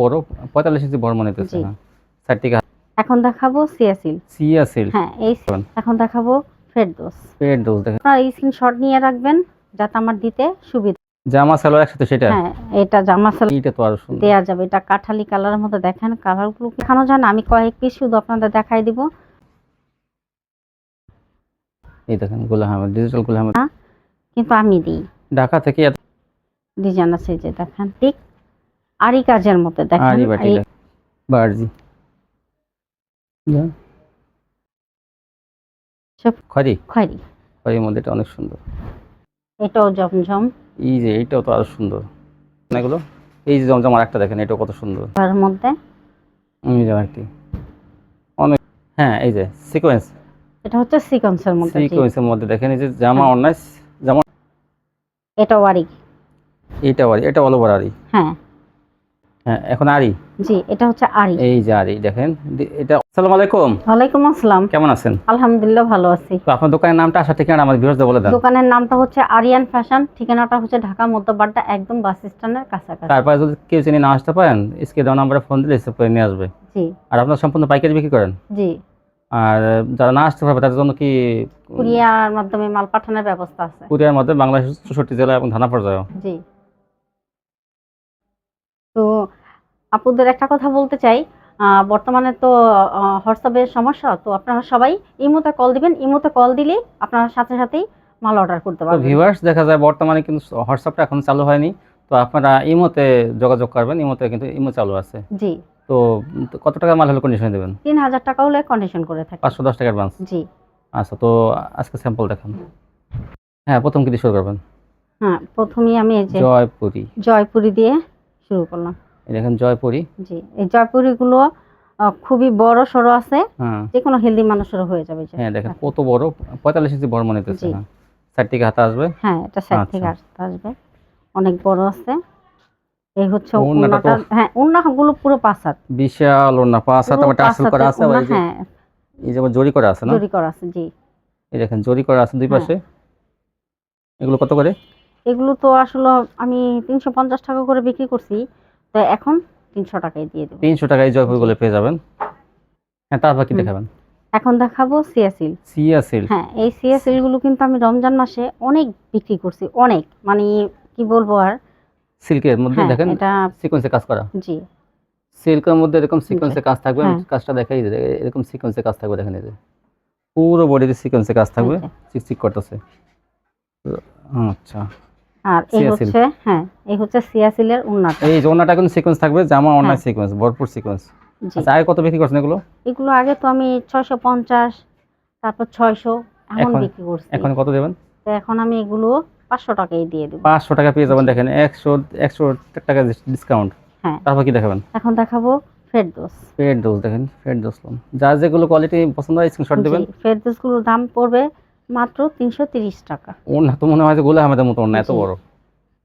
বড় পঁয়তাল্লিশ ইঞ্চি বড় মনে হইতেছে থেকে এখন দেখাবো সিয়াসিল। সিয়া সিল। হ্যাঁ এই এখন দেখাবো ফেরদোস। ডোজ দেখেন। আপনারা এই স্ক্রিনশট নিয়ে রাখবেন যাতে আমার দিতে সুবিধা জামা সালোয়ার একসাথে সেটা? হ্যাঁ এটা জামা সালোয়ার এইটা তো আরও সুন্দর। দেয়া যাবে। এটা কাঠালি কালারের মধ্যে দেখেন কালারগুলো দেখানো যায় না আমি কয়েক পিস শুধু আপনাদের দেখাই দিব। এই দেখেন ডিজিটাল কিন্তু আমি দিই। ঢাকা থেকে ডিজাইন আছে যে দেখেন ঠিক আরি কাজের মধ্যে দেখেন। আরি বার্জি। সব খয়েরি? মধ্যে এটা অনেক সুন্দর। এটাও জমজম। এই যে এইটাও তো আরও সুন্দর। এগুলো? এই যে জমজম আর একটা দেখেন এটাও কত সুন্দর। তার মধ্যে? এই যে অনেক হ্যাঁ এই যে সিকোয়েন্স এটা হচ্ছে সিকোয়েন্সের মধ্যে সিকোয়েন্সের মধ্যে দেখেন এই যে জামা। অন্যায় জামা এটাও আরি এইটা আরি এটা অল ওভার আরি হ্যাঁ। হ্যাঁ এখন আরি? জি এটা হচ্ছে আরি। এই যে আরি দেখেন এটা আসসালামু আলাইকুম। ওয়ালাইকুম আসসালাম। কেমন আছেন? আলহামদুলিল্লাহ ভালো আছি। তো আপনার দোকানের নামটা ঠিকানা বলে দেন। দোকানের নামটা হচ্ছে আরিয়ান ফ্যাশন ঠিকানাটা হচ্ছে ঢাকা মধ্যবাড্ডা একদম বাস স্ট্যান্ডের কাছাকাছি। তারপরে যদি কেউ চিনি না আসতে পারেন স্ক্রিনে দেওয়া নাম্বারে ফোন দিলে করে নিয়ে আসবে। জি। আর আপনার সম্পূর্ণ পাইকারি বিক্রি করেন? জি। আর যারা না আসতে পারবে তাদের জন্য কি কুরিয়ার মাধ্যমে মাল পাঠানোর ব্যবস্থা আছে। কুরিয়ার মধ্যে বাংলাদেশ চৌষট্টি জেলা এবং থানা পর্যায়ে জি। তো আপুদের একটা কথা বলতে চাই। বর্তমানে তো হোয়াটসঅ্যাপের সমস্যা তো আপনারা সবাই ইমোতে কল দিবেন। ইমোতে কল দিলে আপনারা সাথে সাথেই মাল অর্ডার করতে পারবেন। ভিউয়ার্স দেখা যায় বর্তমানে কিন্তু হোয়াটসঅ্যাপটা এখন চালু হয়নি। তো আপনারা ইমোতে যোগাযোগ করবেন। ইমোতে কিন্তু ইমো চালু আছে। জি। তো কত টাকা মাল হলে কন্ডিশন দেবেন? তিন হাজার টাকা হলে কন্ডিশন করে থাকি। পাঁচশো দশ টাকা অ্যাডভান্স জি। আচ্ছা তো আজকে স্যাম্পল দেখান। হ্যাঁ প্রথম কি দিয়ে শুরু করবেন? হ্যাঁ প্রথমেই আমি এই যে জয়পুরি। জয়পুরি দিয়ে শুরু করলাম। জয়পুরি। জি এই জয়পুরিগুলো খুবই বড় সড়ো আছে। হ্যাঁ। যে কোনো হেলদি মানুষেরও হয়ে যাবে হ্যাঁ দেখেন কত বড় পঁয়তাল্লিশ ইঞ্চি বড় মনে জি। হ্যাঁ। সাইড থেকে হাতে আসবে? হ্যাঁ এটা সাইড আচ্ছা। থেকে আসতে আসবে। অনেক বড় আছে। এই হচ্ছে ওড়নাটা হ্যাঁ ওড়নাগুলো পুরো পাঁচ হাত। বিশাল ওর না পাঁচ হাত আমার টাসেল করা আছে এই যে হ্যাঁ। এই যে আবার জরি করা আছে না? জরি করা আছে জি। এই দেখেন জরি করা আছে দুই হ্যাঁ। পাশে। এগুলো কত করে? এগুলো তো আসলে আমি তিনশো পঞ্চাশ টাকা করে বিক্রি করছি। তো এখন তিনশো টাকায় দিয়ে দেবো। তিনশো টাকায় জয়পুরগুলো পেয়ে যাবেন। হ্যাঁ তারপর কি দেখাবেন? এখন দেখাবো সিয়াসিল। সিয়া সিল্ক। হ্যাঁ এই সিয়াসিলগুলো কিন্তু আমি রমজান মাসে অনেক বিক্রি করছি অনেক। মানে কি বলব আর? সিল্কের মধ্যে হ্যাঁ দেখেন এটা সিকোয়েন্সে কাজ করা। জি। সিল্কের মধ্যে এরকম সিকোয়েন্সে কাজ থাকবে হ্যাঁ। কাজটা দেখাই এরকম সিকোয়েন্সে কাজ থাকবে দেখেন এই যে। পুরো বডিতে সিকোয়েন্সে কাজ থাকবে। চিকচিক করতেছে। আচ্ছা। আর এই। হচ্ছে হ্যাঁ এই হচ্ছে সিয়াসিলের উন্নত এই জোনাটা কিন্তু সিকোয়েন্স থাকবে জামা অন্য হ্যাঁ। সিকোয়েন্স ভরপুর সিকোয়েন্স আচ্ছা আগে কত বিক্রি করছেন এগুলো? এগুলো আগে তো আমি ছয়শো পঞ্চাশ তারপর ছয়শো এমন এখন- বিক্রি করছি। এখন কত দেবেন? তো এখন আমি এগুলো পাঁচশো টাকায় দিয়ে দেবো। পাঁচশো টাকা পেয়ে যাবেন দেখেন একশো একশো টাকা ডিসকাউন্ট হ্যাঁ। তারপর কি দেখাবেন? এখন দেখাবো ফেরদোস। ডোজ দেখেন ডোজ লোন। যার যেগুলো কোয়ালিটি পছন্দ হয় স্ক্রিনশট দেবেন। ফেরদোসগুলোর দাম পড়বে মাত্র তিনশো তিরিশ টাকা। ওর না তো মনে হয় গোলা আহমেদের মতো এত বড়।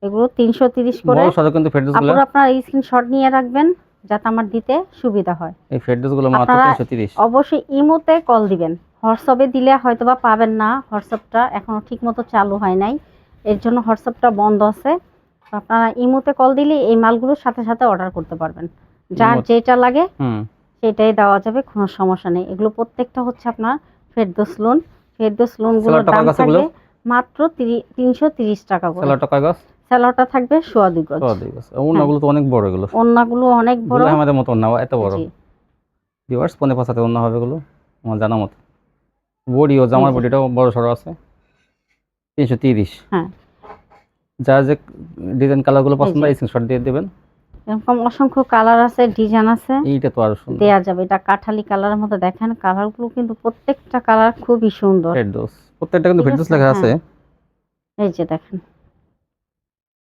এগুলো তিনশো তিরিশ করে। বড় সাথে কিন্তু আপনারা আপনার এই স্ক্রিনশট নিয়ে রাখবেন যাতে আমার দিতে সুবিধা হয়। এই ফেড ডোজগুলো মাত্র তিনশো তিরিশ। অবশ্যই ইমোতে কল দিবেন। হোয়াটসঅ্যাপে দিলে হয়তো বা পাবেন না হোয়াটসঅ্যাপটা এখনও ঠিক মতো চালু হয় নাই। এর জন্য হোয়াটসঅ্যাপটা বন্ধ আছে। আপনারা ইমোতে কল দিলে এই মালগুলোর সাথে সাথে অর্ডার করতে পারবেন। যার যেটা লাগে সেটাই দেওয়া যাবে কোনো সমস্যা নেই। এগুলো প্রত্যেকটা হচ্ছে আপনার ফেরদোস লোন ফেরদোস লোনগুলোর সেলারটা দাম থাকবে মাত্র তিনশো তিরিশ টাকা করে। স্যালোটা থাকবে সোয়া দুই গজ। গছ তো অনেক বড় এগুলো। অন্যগুলো অনেক বড়। গোলা আহমেদের মতো না এত বড়। ভিউয়ার্স পনে পাঁচাতে অন্য হবে এগুলো? আমার জানা মতো। বডি ও জামার। বডিটাও বড় সড়ো আছে। তিনশো তিরিশ। হ্যাঁ। যার যে ডিজাইন কালারগুলো পছন্দ হয় যে। স্ক্রিনশট দিয়ে দেবেন। এরকম অসংখ্য কালার আছে ডিজাইন আছে। এইটা তো আরও সুন্দর। দেয়া যাবে এটা কাঠালি কালারের মধ্যে দেখেন কালারগুলো কিন্তু প্রত্যেকটা কালার খুবই সুন্দর। ফেরদৌস প্রত্যেকটা কিন্তু ফেরদৌস লেখা আছে। হ্যাঁ। এই যে দেখেন।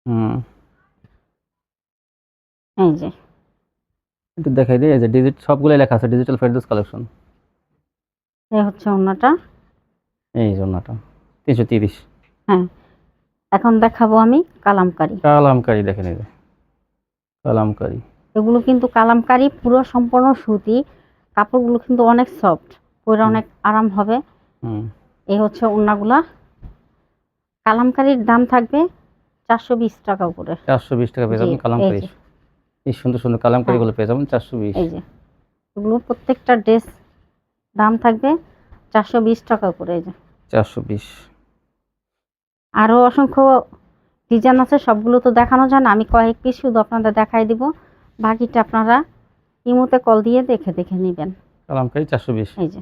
হুম। এই যে। একটু দেখাই দিই এই যে ডিজিট সবগুলো লেখা আছে ডিজিটাল ফেরদৌস কালেকশন এই হচ্ছে ওনাটা এই জন্যটা তিনশো তিরিশ। হ্যাঁ। এখন দেখাবো আমি কালামকারি। কালামকারি দেখেন এই যে কালামকারি। এগুলো কিন্তু কালামকারি পুরো সম্পূর্ণ সুতি। কাপড়গুলো কিন্তু অনেক সফট পরে অনেক আরাম হবে। হুম। এই হচ্ছে ওড়নাগুলা। কালামকারির দাম থাকবে চারশো বিশ টাকা করে চারশো বিশ টাকা পেয়ে যাবেন কালামকারি এই এই সুন্দর সুন্দর কালামকারিগুলো পেয়ে যাবেন চারশো বিশ। এই যে। এগুলো প্রত্যেকটা ড্রেস দাম থাকবে চারশো বিশ টাকা করে এই যে। চারশো বিশ। আরও অসংখ্য ডিজাইন আছে সবগুলো তো দেখানো যায় না। আমি কয়েক পিস শুধু আপনাদের দেখাই দিব। বাকিটা আপনারা ইমোতে কল দিয়ে দেখে দেখে নেবেন। কালামকারি চারশো বিশ। এই যে।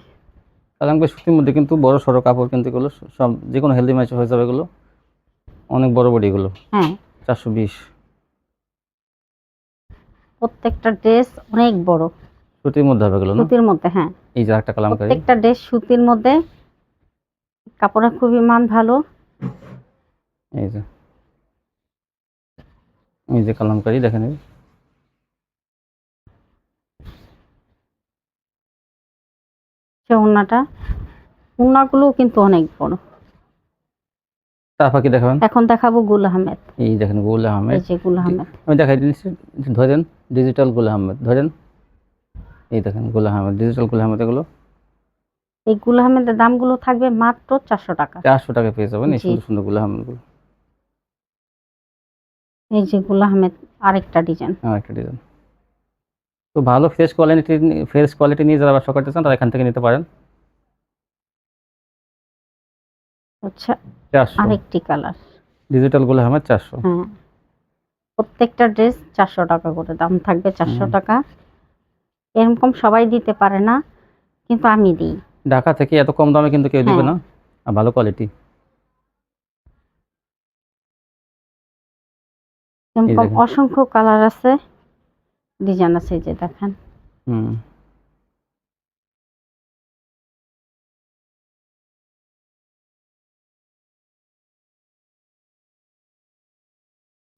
কালামকারি সুতির মধ্যে কিন্তু বড় সড়ো কাপড় কিন্তু এগুলো সব যে কোনো হেলদি ম্যাচ হয়ে যাবে এগুলো। অনেক বড় বড় এগুলো। হ্যাঁ। চারশো বিশ। প্রত্যেকটা ড্রেস অনেক বড়। সুতির মধ্যে হবে এগুলো সুতির মধ্যে হ্যাঁ। এই যে একটা কালামকারি। প্রত্যেকটা ড্রেস সুতির মধ্যে। কাপড়ের খুবই মান ভালো। এই যে। এই যে কালামকারি দেখেন এই। সে ওড়নাটা কিন্তু অনেক বড়। তারপর কি দেখাবেন? এখন দেখাবো গুল আহমেদ। এই দেখেন গুল এই যে গুল আহমেদ। আমি দেখাই দিচ্ছি ধরেন ডিজিটাল গুল আহমেদ ধরেন এই দেখেন গুল আহমেদ ডিজিটাল গুল আহমেদ এগুলো। এই গুল আহমেদের দামগুলো থাকবে মাত্র চারশো টাকা। চারশো টাকা পেয়ে যাবেন এই সুন্দর সুন্দর গুল আহমেদগুলো। এই যে গুল আহমেদ আরেকটা ডিজাইন আমার একটা ডিজাইন তো ভালো ফ্রেশ কোয়ালিটি ফ্রেশ কোয়ালিটি নিয়ে যারা ব্যবসা করতে চান তারা এখান থেকে নিতে পারেন। আচ্ছা আরেকটি কালার ডিজিটালগুলো আহমেদ চারশো। হ্যাঁ। প্রত্যেকটা ড্রেস চারশো টাকা করে দাম থাকবে চারশো টাকা। এরকম সবাই দিতে পারে না কিন্তু আমি দিই। ঢাকা থেকে এত কম দামে কিন্তু কেউ দিবে হ্যাঁ। না। আর ভালো কোয়ালিটি এরকম অসংখ্য কালার আছে। ডিজাইন আছে যে দেখেন। হুম।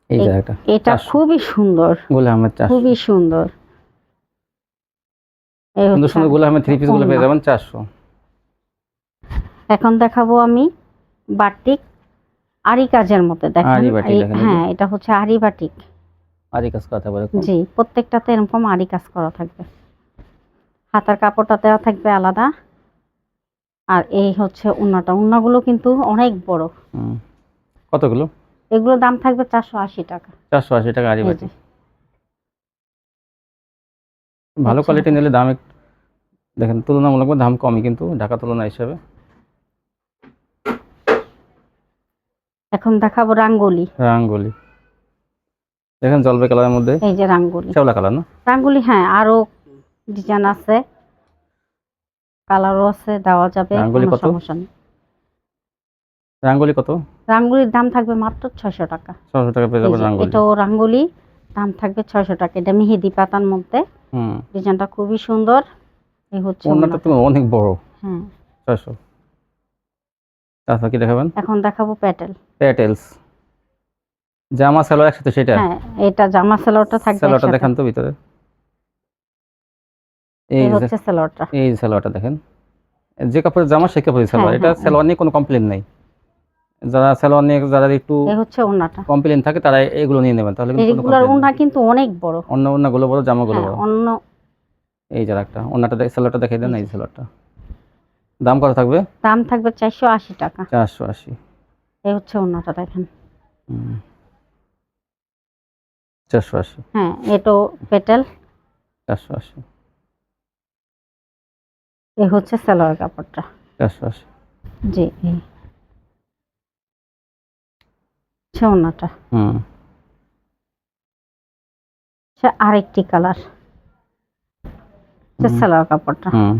এই একটা এটা খুবই সুন্দর। খুবই সুন্দর। সুন্দর সুন্দর গুল থ্রি পিসগুলো পেয়ে যাবেন চারশো। এখন দেখাবো আমি বাটিক আরি কাজের মধ্যে দেখেন। বাটিক। হ্যাঁ এটা হচ্ছে আরি বাটিক আর কাজ করতে পারে জি প্রত্যেকটাতে এরকম আরি কাজ করা থাকবে। হাতার কাপড়টা দেওয়া থাকবে আলাদা। আর এই হচ্ছে উন্নাটা। উন্নাগুলো কিন্তু অনেক বড়। কতগুলো? এগুলো দাম থাকবে চারশো আশি টাকা। চারশো আশি টাকা আরি এই বাটি যে। ভালো আচ্ছা। কোয়ালিটি নিলে দাম দেখেন তুলনামূলক দাম কমই কিন্তু ঢাকা তুলনা হিসাবে। এখন দেখাবো রাঙ্গুলি। রাঙ্গুলি। দেখেন জলপাই কালারের মধ্যে? এই যে রাঙ্গুলি। শ্যাওলা কালার না? রাঙ্গুলি হ্যাঁ আরও ডিজাইন আছে। কালারও আছে দেওয়া যাবে রাঙ্গুলি কত? সমস্যা নেই। রাঙ্গুলি কত? রাঙ্গুলির দাম থাকবে মাত্র ছয়শো টাকা। ছশো টাকা পেয়ে এই যাবেন যে, রাঙ্গুলি। এটাও রাঙ্গুলি দাম থাকবে ছয়শো টাকা। এটা মেহেদি পাতার মধ্যে। হুম। ডিজাইনটা খুবই সুন্দর। এই হচ্ছে ওনাটা তো অনেক বড়। হ্যাঁ। ছয়শো। তারপর কি দেখাবেন? এখন দেখাবো প্যাটেল। প্যাটেলস। জামা সালোয়ার একসাথে সেটা? হ্যাঁ এটা জামা সেলোয়ারটা থাকবে সালোয়ারটা। দেখান তো ভিতরে। এই হচ্ছে সেলোয়ারটা। এই সালোয়ারটা দেখেন। যে কাপড়ের জামা সে সালোয়ার হ্যাঁ, এটা হ্যাঁ। সালোয়ার নিয়ে কোনো কমপ্লেন নাই। যারা সালোয়ার নিয়ে যারা একটু এই হচ্ছে ওড়নাটা কমপ্লেন থাকে তারা এগুলো নিয়ে নেবেন। তাহলে কিন্তু ওড়না নেই। কিন্তু অনেক বড়। অন্য অন্যগুলো বড় জামাগুলো হ্যাঁ বড়। অন্য এই যারা একটা। দেখ সালোয়ারটা দেখাই দেন এই সালোয়ারটা। দাম কত থাকবে? দাম থাকবে চারশো আশি টাকা। চারশো আশি। এই হচ্ছে ওড়নাটা দেখেন। চারশো আশি। হ্যাঁ এটো পেটেল। চারশো আশি। এই হচ্ছে সালোয়ার কাপড়টা। চারশো আশি। জি এই। ওড়নাটা হুম। আরেকটি কালার। সালোয়ার কাপড়টা। হুম।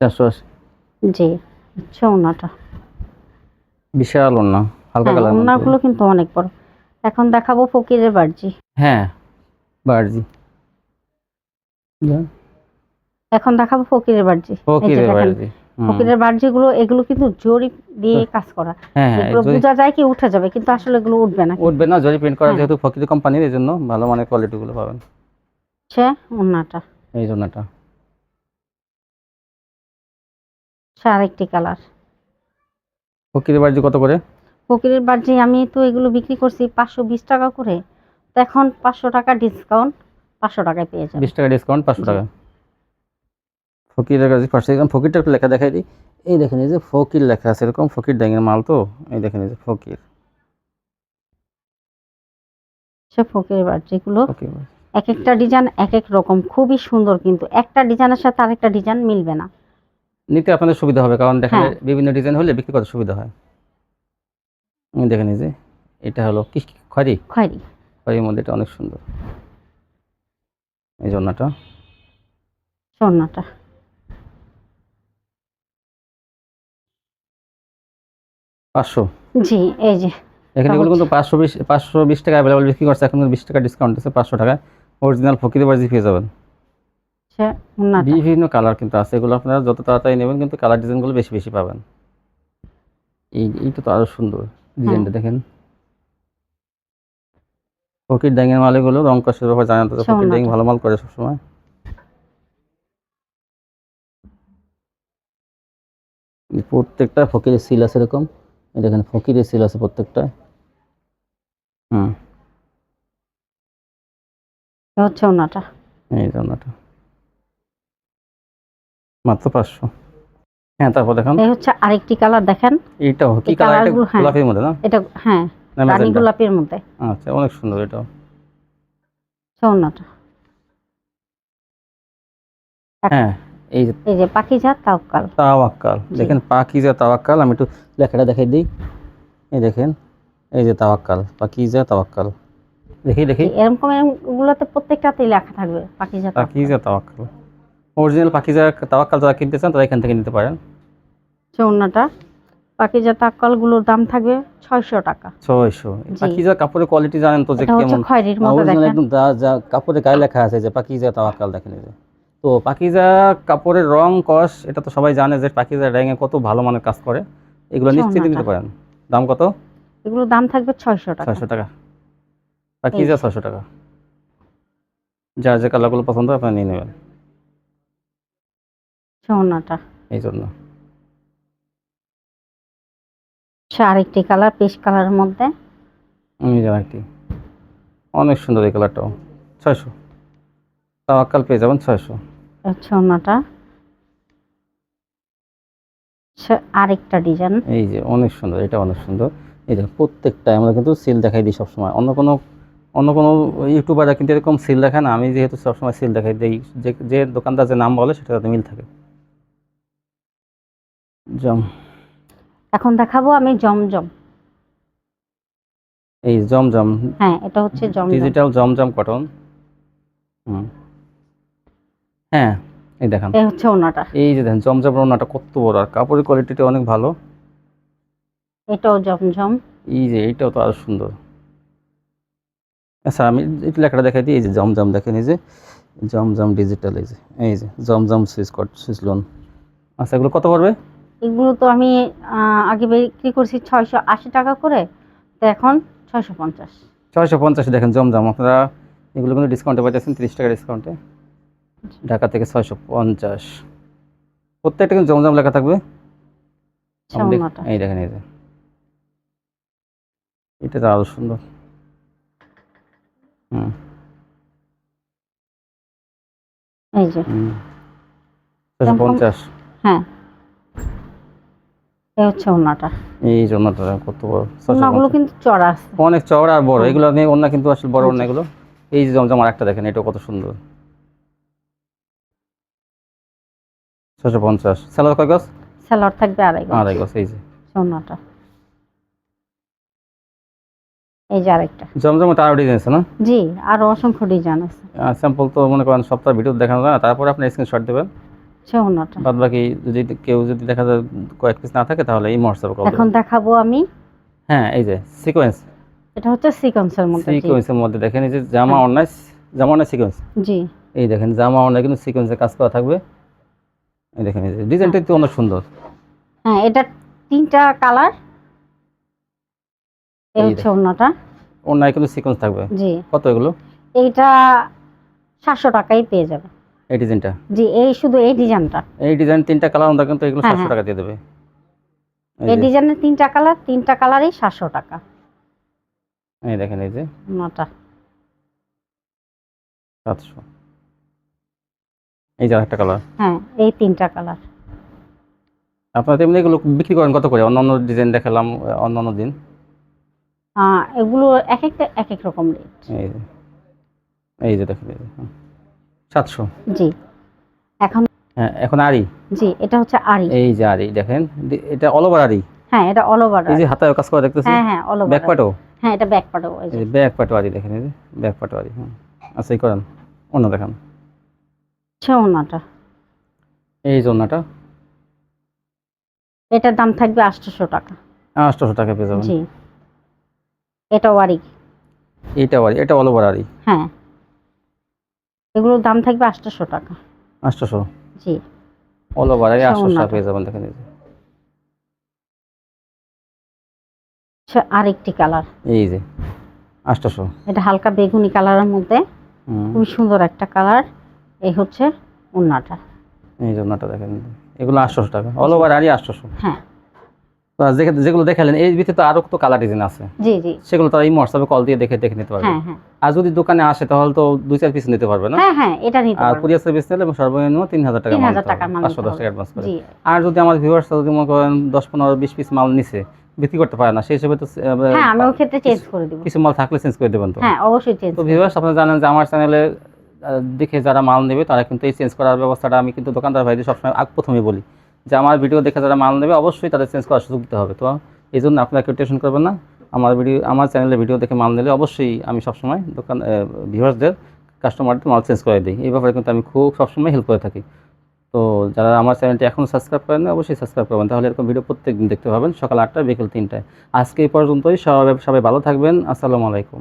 চারশো আশি জি হচ্ছে ওড়নাটা বিশাল ওড়না হালকা হ্যাঁ কালার ওড়নাগুলো কিন্তু অনেক বড়। এখন দেখাবো ফকিরের বার্জি হ্যাঁ বার্জি এখন দেখাবো ফকিরের বার্জি ফকিরের বার্জি হুম। এগুলো কিন্তু জরি দিয়ে কাজ করা। হ্যাঁ হ্যাঁ এগুলো বোঝা যায় কি উঠে যাবে কিন্তু আসলে এগুলো উঠবে না উঠবে না জরি প্রিন্ট করা। যেহেতু ফকির কোম্পানির জন্য ভালো মানের কোয়ালিটি গুলো পাবেন। হচ্ছে ওড়নাটা এই জন্যটা। আরেকটি কালার। ফকিরের বার্জি কত করে? ফকিরের বার্জি আমি তো এগুলো বিক্রি করছি পাঁচশো বিশ টাকা করে। তো এখন পাঁচশো টাকা ডিসকাউন্ট পাঁচশো টাকায় পেয়ে যাবে। বিশ টাকা ডিসকাউন্ট পাঁচশো। টাকা। ফকিরের কাছে পাঁচশো একদম ফকিরটা একটু লেখা দেখাই দিই। এই দেখেন এই যে ফকির লেখা আছে এরকম ফকির ড্যাঙের মাল তো? এই দেখেন এই যে ফকির। সে ফকির বার যেগুলো এক একটা ডিজাইন এক এক রকম খুবই সুন্দর কিন্তু একটা ডিজাইনের সাথে আরেকটা ডিজাইন মিলবে না। নিতে আপনাদের সুবিধা হবে কারণ দেখেন হ্যাঁ। বিভিন্ন ডিজাইন হলে বিক্রি করতে সুবিধা হয়। আমি দেখে নিই যে এটা হলো কি খয়রি খয়েরি খয়রির মধ্যে এটা অনেক সুন্দর। এই জন্যটা স্বর্ণটা পাঁচশো। জি এই যে। এখানে এগুলো কিন্তু পাঁচশো বিশ পাঁচশো বিশ টাকা অ্যাভেলেবল বিক্রি করছে এখন বিশ টাকা ডিসকাউন্ট আছে পাঁচশো টাকায়। অরিজিনাল ফকির বাজি পেয়ে যাবেন। ওনাটা বিভিন্ন কালার কিন্তু আছে এগুলো আপনারা যত তাড়াতাড়ি নেবেন কিন্তু কালার ডিজাইনগুলো বেশি বেশি পাবেন। এই এইটা তো আরও সুন্দর ডিজাইনটা দেখেন। ফকির ডাইংয়ের মাল এগুলো রং কষের ব্যাপার জানেন তো ফকির উন্নত। ভালো মাল করে সবসময়। এই প্রত্যেকটা ফকিরের সিল আছে এরকম। এই দেখেন ফকিরের সিল আছে প্রত্যেকটা। হুম। হচ্ছে ওনাটা। এই রান্নাটা মাত্র পাঁচশো। হ্যাঁ তারপর দেখেন। এই হচ্ছে আরেকটি কালার দেখেন। এইটাও কি কালার? এটা হ্যাঁ। গোলাপির মধ্যে না? এটা হ্যাঁ রানী? গোলাপের মধ্যে। আচ্ছা অনেক সুন্দর এটাও। স্বর্ণটা হ্যাঁ এই যে এই যে পাখিজা তাওকাল তাওয়াক্কাল। দেখেন পাকিজা তাওয়াক্কাল। আমি একটু লেখাটা দেখাই দিই। এই দেখেন এই যে তাওয়াক্কাল পাকিজা তাওয়াক্কাল। দেখি দেখি। এরকম এরকমগুলোতে প্রত্যেকটাতেই লেখা থাকবে পাখিজা তাওয়াক্কাল। পাকিজা তাওয়াক্কাল। অরিজিনাল পাকিজা তাওয়াক্কাল যারা কিনতে চান তারা এখান থেকে নিতে পারেন। চৌনাটা পাখিজা তাক্কালগুলোর দাম থাকবে ছয়শো টাকা। ছয়শো। জি। পাকিজা কাপড়ের কোয়ালিটি জানেন তো যে কেমন? খয়েরির মধ্যে দেখেন। একদম যা কাপড়ে গায়ে লেখা আছে যে পাকিজা তাওয়াক্কাল দেখেন এই যে। তো পাকিজা কাপড়ের রং কস এটা তো সবাই জানে যে পাকিজা ড্যাঙে কত ভালো মানের কাজ করে। এগুলো নিশ্চিন্তে নিতে পারেন। দাম কত? এগুলোর দাম থাকবে ছয়শো টাকা। ছয়শো টাকা। পাকিজা ছয়শো টাকা। যার যে কালারগুলো পছন্দ হয় আপনারা নিয়ে নেবেন। চৌনাটা এই জন্য। আরেকটি কালার পিস কালারের মধ্যে। আমি জানি একটি অনেক সুন্দর এই কালারটাও। ছয়শো। তাওয়াক্কাল পেয়ে যাবেন ছয়শো। চৌনাটা সে আরেকটা ডিজাইন। এই যে অনেক সুন্দর এটা অনেক সুন্দর। এই যে প্রত্যেকটা আমরা কিন্তু সিল দেখাই দিই সবসময়। অন্য কোনো অন্য কোনো ইউটিউবাররা কিন্তু এরকম সিল দেখায় না। আমি যেহেতু সবসময় সিল দেখাই দিই যে যে দোকানদার যে নাম বলে সেটা মিল থাকে। জম। এখন দেখাবো আমি জমজম। এই জমজম। হ্যাঁ এটা হচ্ছে জমজম। ডিজিটাল জমজম কটন হ্যাঁ এই দেখান। এই হচ্ছে ওনাটা। এই যে দেখেন জমজম রোনাটা কত বড় আর কাপড়ের কোয়ালিটিটা অনেক ভালো। এটাও জমজম। এই যে এইটাও তো আরও সুন্দর। আচ্ছা আমি একটু লেখাটা দেখাই দিই এই যে জমজম দেখেন এই যে জমজম ডিজিটাল এই যে এই যে Zamzam Swiss cot Swiss lawn আচ্ছা এগুলো কত পড়বে? এগুলো তো আমি আগে বিক্রি করছি ছয়শো আশি টাকা করে তো এখন ছয়শো পঞ্চাশ। ছয়শো পঞ্চাশ দেখেন জমজম আপনারা এগুলো কিন্তু ডিসকাউন্টে পাচ্ছেন তিরিশ টাকা ডিসকাউন্টে ঢাকা থেকে ছয়শো পঞ্চাশ। প্রত্যেকটা কিন্তু জমজম লেখা থাকবে। এই দেখেন এই এটা তো আরও সুন্দর। হুম। এই যে। পঞ্চাশ। হ্যাঁ। এই হচ্ছে ওনাটা এই জন্যটা কত বড়? ওনাগুলো কিন্তু চড়া আছে। অনেক চওড়া আর বড়। এগুলো নিয়ে অন্য কিন্তু আসলে বড়। অন্য এগুলো। এই যে জমজম আর একটা দেখেন এটা কত সুন্দর। ছশো পঞ্চাশ। স্যালার কয় গছ স্যালাড থাকবে আড়াই গজ। আড়াই গছ এই যে। ওনাটা এই যে আরেকটা। জমজম তো আরও ডিজাইন আছে না? জি আরও অসংখ্য ডিজাইন আছে। স্যাম্পল তো মনে করেন সপ্তাহ ভিডিও দেখানো যায় না। তারপরে আপনি স্ক্রিনশট দেবেন। সে ওনাটা বাদ বাকি যদি কেউ যদি দেখা যায় কয়েক পিস না থাকে তাহলে এই কল এখন দেখাবো আমি। হ্যাঁ এই যে সিকোয়েন্স এটা হচ্ছে সিকোয়েন্সের মধ্যে সিকোয়েন্সের মধ্যে দেখেন এই যে জামা হ্যাঁ। অন্যায় জামা অন্যায় সিকোয়েন্স জি। এই দেখেন জামা অন্যায় কিন্তু সিকোয়েন্সের কাজ করা থাকবে। এই দেখেন এই ডিজাইনটা তো অনেক সুন্দর। হ্যাঁ এটা তিনটা কালার এই হচ্ছে ওনাটা কিন্তু সিকোয়েন্স থাকবে। জি। কত এগুলো? এইটা সাতশো টাকাই পেয়ে যাবে। এই ডিজাইনটা? জি এই শুধু এই ডিজাইনটা। এই ডিজাইন তিনটা কালার আমরা কিন্তু এগুলো হ্যাঁ, সাতশো হ্যাঁ। টাকা দিয়ে দেবে। এই ডিজাইনের তিনটা কালার তিনটা কালারই সাতশো টাকা। এই দেখেন এই যে। ওনাটা সাতশো। এই যে একটা কালার। হ্যাঁ এই তিনটা কালার। আপনারা তেমনি এগুলো বিক্রি করেন কত করে? অন্য অন্য ডিজাইন দেখালাম অন্য অন্য দিন এগুলো এক একটা এক এক রকম রেট। এই যে। এই যে দেখেন এই যে, হ্যাঁ। সাতশো। জি। এখন হ্যাঁ এখন আরি জি এটা হচ্ছে আড়ি। এই যে আরি দেখেন এটা অল ওভার আরি হ্যাঁ এটা অল ওভার এই যে হাতে কাজ করে দেখতেছি? হ্যাঁ হ্যাঁ অল ব্যাক পাটও হ্যাঁ এটা ব্যাক পাটও এই যে। ব্যাক পাটও আরি দেখেন এই যে ব্যাক পাটও আরি হ্যাঁ আচ্ছা এই করেন অন্য দেখান। হচ্ছে ওনাটা। এই যে অন্যটা এটার দাম থাকবে আটশোশো টাকা। আটশোশো টাকা পেয়ে যাবেন। জি। এটা ওয়ারি এইটা আরি এটা অল ওভার আরি হ্যাঁ। এগুলোর দাম থাকবে আটশোশো টাকা। আটশোশো জি। অল ওভার আচ্ছা, আটশোশো টাকা পেয়ে যাবেন দেখেন আরেকটি কালার। এই যে আটশোশো এটা হালকা বেগুনি কালারের মধ্যে। খুবই সুন্দর একটা কালার। এই হচ্ছে ওন্নাটা এই যে অন্যটা দেখেন। এগুলো আটশোশো টাকা। অল ওভার আরি আটশোশো হ্যাঁ। যেগুলো- দেখালেন এর ভিতরে তো আরও তো কালার ডিজাইন আছে। জি জি। সেগুলো তারা এই হোয়াটসঅ্যাপে কল দিয়ে দেখে দেখে নিতে পারবে। হ্যাঁ হ্যাঁ। আর যদি দোকানে আসে তাহলে তো দুই চার পিস নিতে পারবে না? হ্যাঁ হ্যাঁ এটা নিতে পারবে। আর কুরিয়ার সার্ভিস নিলে সর্বনিম্ন তিন হাজার টাকা 3000 টাকা মাল পাঁচশো নিতে দশ হবে। টাকা অ্যাডভান্স করে। আর যদি আমার ভিউয়ার্স যদি মনে করেন দশ পনেরো বিশ পিস মাল নিছে বিক্রি করতে পারে না সেই হিসেবে তো হ্যাঁ আমি ওই ক্ষেত্রে চেঞ্জ করে দিব। কিছু মাল থাকলে চেঞ্জ করে দেবেন তো। হ্যাঁ অবশ্যই চেঞ্জ তো ভিউয়ার্স আপনারা জানেন যে আমার চ্যানেলে দেখে যারা মাল নেবে তারা কিন্তু এই চেঞ্জ করার ব্যবস্থাটা আমি কিন্তু দোকানদার ভাইদের সবসময় আগ প্রথমে বলি। যে আমার ভিডিও দেখে যারা মাল নেবে, অবশ্যই তাদের চেঞ্জ করার সুযোগ দিতে হবে। তো এই জন্য আপনারা কেউ টেনশন করবেন না। আমার ভিডিও আমার চ্যানেলে ভিডিও দেখে মাল নিলে অবশ্যই আমি সবসময় দোকান ভিউয়ার্সদের কাস্টমারদের মাল চেঞ্জ করে দিই। এই ব্যাপারে কিন্তু আমি খুব সবসময় হেল্প করে থাকি। তো যারা আমার চ্যানেলটি এখনও সাবস্ক্রাইব করেন না অবশ্যই সাবস্ক্রাইব করবেন। তাহলে এরকম ভিডিও প্রত্যেক দিন দেখতে পাবেন, সকাল আটটা, বিকেল তিনটায়। আজকে এই পর্যন্তই। সবাই সবাই ভালো থাকবেন। আসসালামু আলাইকুম।